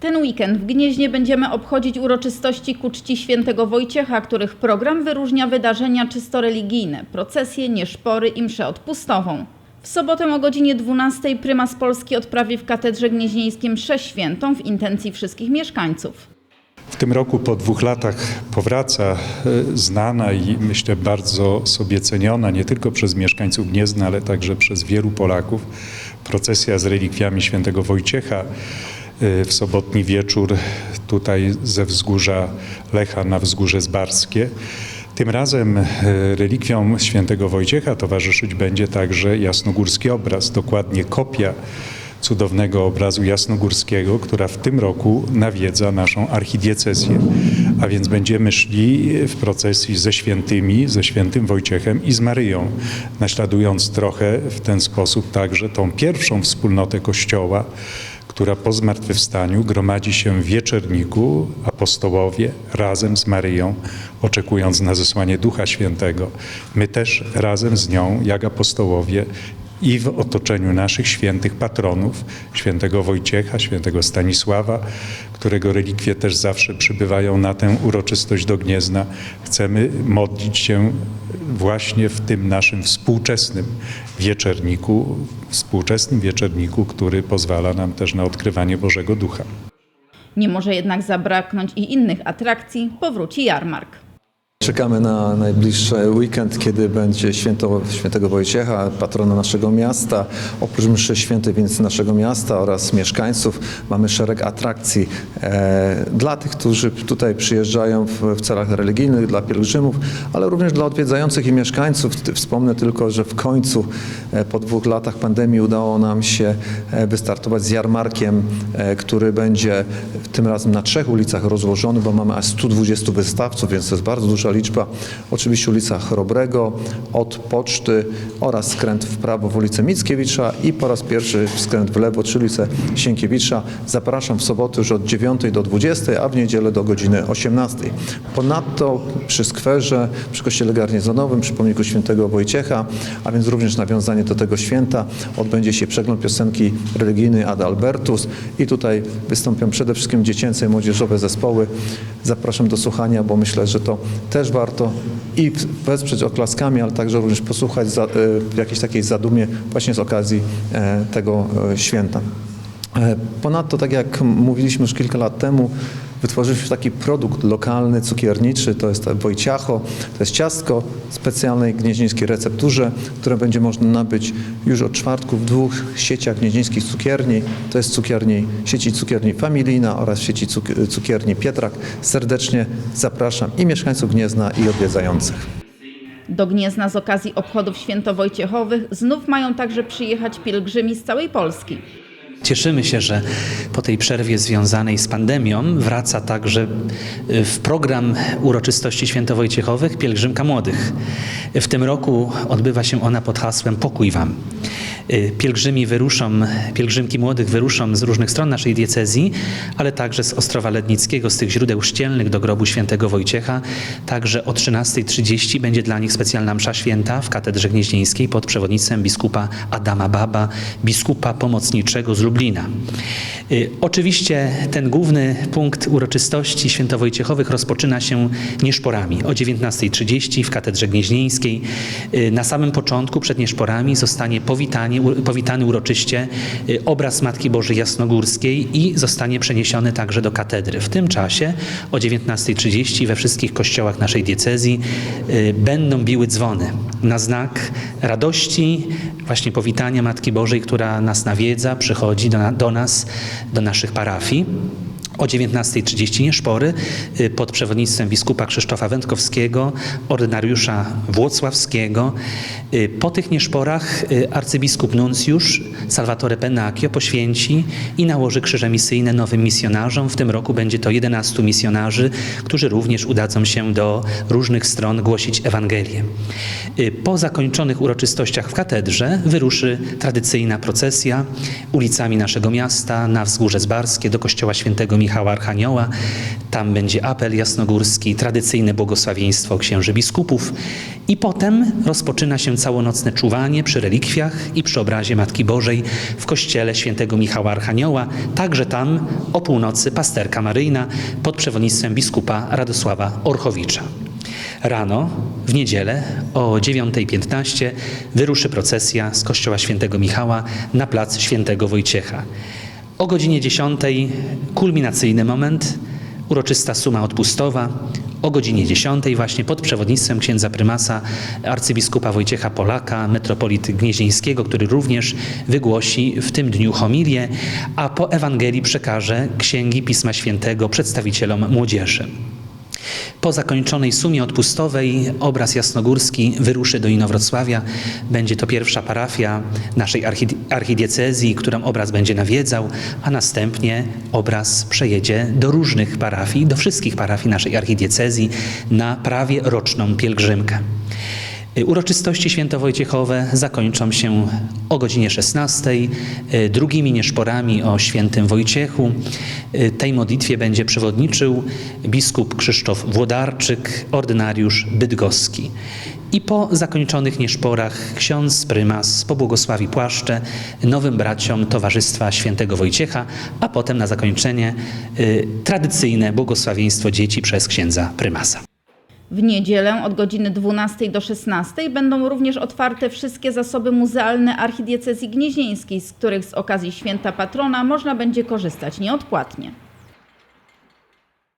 ten weekend w Gnieźnie będziemy obchodzić uroczystości ku czci świętego Wojciecha, których program wyróżnia wydarzenia czysto religijne, procesje, nieszpory i mszę odpustową. W sobotę o godzinie 12 prymas Polski odprawi w katedrze gnieźnieńskiej mszę świętą w intencji wszystkich mieszkańców. W tym roku po dwóch latach powraca e, znana i myślę bardzo sobie ceniona nie tylko przez mieszkańców Gniezna, ale także przez wielu Polaków procesja z relikwiami świętego Wojciecha w sobotni wieczór tutaj ze wzgórza Lecha na wzgórze Zbarskie. Tym razem e, relikwiom świętego Wojciecha towarzyszyć będzie także jasnogórski obraz, dokładnie kopia cudownego obrazu jasnogórskiego, która w tym roku nawiedza naszą archidiecezję. A więc będziemy szli w procesji ze świętymi, ze świętym Wojciechem i z Maryją, naśladując trochę w ten sposób także tą pierwszą wspólnotę Kościoła, która po zmartwychwstaniu gromadzi się w wieczerniku apostołowie razem z Maryją, oczekując na zesłanie Ducha Świętego. My też razem z nią, jak apostołowie, i w otoczeniu naszych świętych patronów, świętego Wojciecha, świętego Stanisława, którego relikwie też zawsze przybywają na tę uroczystość do Gniezna, chcemy modlić się właśnie w tym naszym współczesnym wieczerniku, współczesnym wieczerniku, który pozwala nam też na odkrywanie Bożego Ducha. Nie może jednak zabraknąć i innych atrakcji, powróci jarmark. Czekamy na najbliższy weekend, kiedy będzie święto świętego Wojciecha, patrona naszego miasta. Oprócz mszy świętej więc naszego miasta oraz mieszkańców mamy szereg atrakcji e, dla tych, którzy tutaj przyjeżdżają w, w celach religijnych, dla pielgrzymów, ale również dla odwiedzających i mieszkańców. Wspomnę tylko, że w końcu e, po dwóch latach pandemii udało nam się e, wystartować z jarmarkiem, e, który będzie tym razem na trzech ulicach rozłożony, bo mamy aż 120 wystawców, więc to jest bardzo duża liczba. Oczywiście ulica Chrobrego, od Poczty oraz skręt w prawo w ulicę Mickiewicza i po raz pierwszy skręt w lewo, czyli ulicę Sienkiewicza. Zapraszam w sobotę już od 9 do 20, a w niedzielę do godziny 18. Ponadto przy skwerze, przy kościele garnizonowym, przy pomniku świętego Wojciecha, a więc również nawiązanie do tego święta, odbędzie się przegląd piosenki religijnej Ad Albertus i tutaj wystąpią przede wszystkim dziecięce i młodzieżowe zespoły. Zapraszam do słuchania, bo myślę, że to też warto i wesprzeć oklaskami, ale także również posłuchać za, e, w jakiejś takiej zadumie właśnie z okazji e, tego e, święta. Ponadto, tak jak mówiliśmy już kilka lat temu, wytworzyliśmy taki produkt lokalny, cukierniczy, to jest Wojciacho, to jest ciastko specjalnej gnieźnieńskiej recepturze, które będzie można nabyć już od czwartku w dwóch sieciach gnieźnieńskich cukierni. To jest cukierni, sieci cukierni Familina oraz sieci cuk- cukierni Pietrak. Serdecznie zapraszam i mieszkańców Gniezna i odwiedzających. Do Gniezna z okazji obchodów świętowojciechowych znów mają także przyjechać pielgrzymi z całej Polski. Cieszymy się, że po tej przerwie związanej z pandemią wraca także y, w program uroczystości świętowojciechowych pielgrzymka młodych. W tym roku odbywa się ona pod hasłem Pokój Wam. Y, Pielgrzymi wyruszą, pielgrzymki młodych wyruszą z różnych stron naszej diecezji, ale także z Ostrowa Lednickiego, z tych źródeł szcielnych do grobu świętego Wojciecha. Także o 13.30 będzie dla nich specjalna msza święta w Katedrze Gnieźnieńskiej pod przewodnictwem biskupa Adama Baba, biskupa pomocniczego z Lublina. Y, Oczywiście ten główny punkt uroczystości świętowojciechowych rozpoczyna się nieszporami o 19.30 w Katedrze Gnieźnieńskiej. Y, Na samym początku przed nieszporami zostanie powitanie, powitany uroczyście y, obraz Matki Bożej Jasnogórskiej i zostanie przeniesiony także do katedry. W tym czasie o 19.30 we wszystkich kościołach naszej diecezji będą biły dzwony na znak radości, właśnie powitania Matki Bożej, która nas nawiedza, przychodzi do, do nas, do naszych parafii. O 19.30 nieszpory y, pod przewodnictwem biskupa Krzysztofa Wędkowskiego, ordynariusza Włocławskiego. Y, Po tych nieszporach y, arcybiskup nuncjusz Salvatore Pennacchio poświęci i nałoży krzyże misyjne nowym misjonarzom. W tym roku będzie to 11 misjonarzy, którzy również udadzą się do różnych stron głosić Ewangelię. Po zakończonych uroczystościach w katedrze wyruszy tradycyjna procesja ulicami naszego miasta na Wzgórze Zbarskie do kościoła świętego Michała Michała Archanioła. Tam będzie apel jasnogórski, tradycyjne błogosławieństwo księży biskupów i potem rozpoczyna się całonocne czuwanie przy relikwiach i przy obrazie Matki Bożej w kościele świętego Michała Archanioła. Także tam o północy pasterka Maryjna pod przewodnictwem biskupa Radosława Orchowicza. Rano, w niedzielę o 9.15 wyruszy procesja z kościoła świętego Michała na plac świętego Wojciecha. O godzinie 10 kulminacyjny moment, uroczysta suma odpustowa. O godzinie 10 właśnie pod przewodnictwem księdza prymasa arcybiskupa Wojciecha Polaka, metropolity gnieźnieńskiego, który również wygłosi w tym dniu homilię, a po Ewangelii przekaże księgi Pisma Świętego przedstawicielom młodzieży. Po zakończonej sumie odpustowej obraz jasnogórski wyruszy do Inowrocławia. Będzie to pierwsza parafia naszej archi- archidiecezji, którą obraz będzie nawiedzał, a następnie obraz przejedzie do różnych parafii, do wszystkich parafii naszej archidiecezji na prawie roczną pielgrzymkę. Uroczystości świętowojciechowe zakończą się o godzinie 16, y, drugimi nieszporami o świętym Wojciechu. Y, Tej modlitwie będzie przewodniczył biskup Krzysztof Włodarczyk, ordynariusz bydgoski. I po zakończonych nieszporach ksiądz prymas pobłogosławi płaszcze nowym braciom Towarzystwa Świętego Wojciecha, a potem na zakończenie y, tradycyjne błogosławieństwo dzieci przez księdza prymasa. W niedzielę od godziny 12 do 16 będą również otwarte wszystkie zasoby muzealne archidiecezji gnieźnieńskiej, z których z okazji święta patrona można będzie korzystać nieodpłatnie.